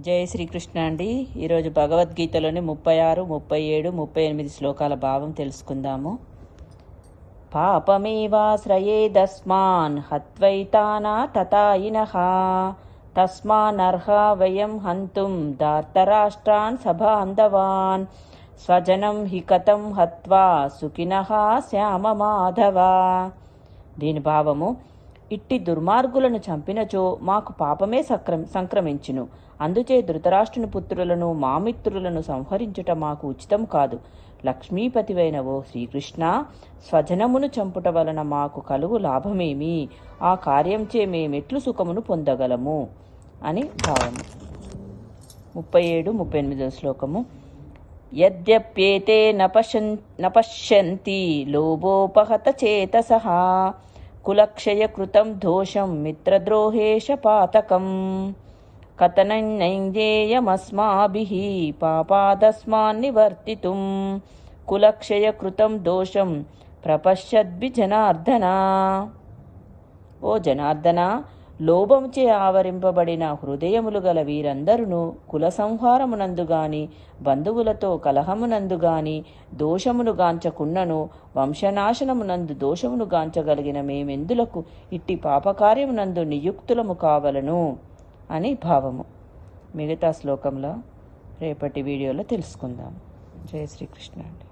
జయ శ్రీకృష్ణ అండి. ఈరోజు భగవద్గీతలోని ముప్పై ఆరు ముప్పై ఏడు ముప్పై ఎనిమిది శ్లోకాల భావం తెలుసుకుందాము. పాపమేవాశ్రయేదస్మాన్ హత్వైతానా తతాయినః. తస్మానర్హ వయం హంతుం దార్తరాష్ట్రాన్ సభాంధవాన్. స్వజనం హి కథం హత్వా సుఖినః శ్యామ మాధవ. దీని భావము ఇట్టి దుర్మార్గులను చంపినచో మాకు పాపమే సక్రం సంక్రమించును. అందుచే ధృతరాష్ట్రుని పుత్రులను మామిత్రులను సంహరించుట మాకు ఉచితం కాదు. లక్ష్మీపతివైన ఓ శ్రీకృష్ణ స్వజనమును చంపుట వలన మాకు కలుగు లాభమేమి? ఆ కార్యంచే మేమెట్లు సుఖమును పొందగలము? అని భావము ముప్పై ఏడు ముప్పై ఎనిమిదో శ్లోకము. యద్యప్యేతే నపశన్ నపశ్యంతి లోభోపహత చేతసః कुलक्षयकृतं दोषं मित्रद्रोहेशपातकं कथनञ्जेयमस्माभिः पापादस्मान्निवर्तितुं कुलक्षयकृतं दोषं प्रपश्यद्भिजनार्दना। ओ जनार्दना లోభముచే ఆవరింపబడిన హృదయములు గల వీరందరును కుల సంహారమునందు గాని బంధువులతో కలహమునందు గాని దోషమును గాంచకున్నను వంశనాశనమునందు దోషమును గాంచగలిగిన మేమెందులకు ఇట్టి పాపకార్యమునందు నియుక్తులము కావలను? అని భావము. మిగతా శ్లోకంలో రేపటి వీడియోలో తెలుసుకుందాం. జయ శ్రీకృష్ణ అండి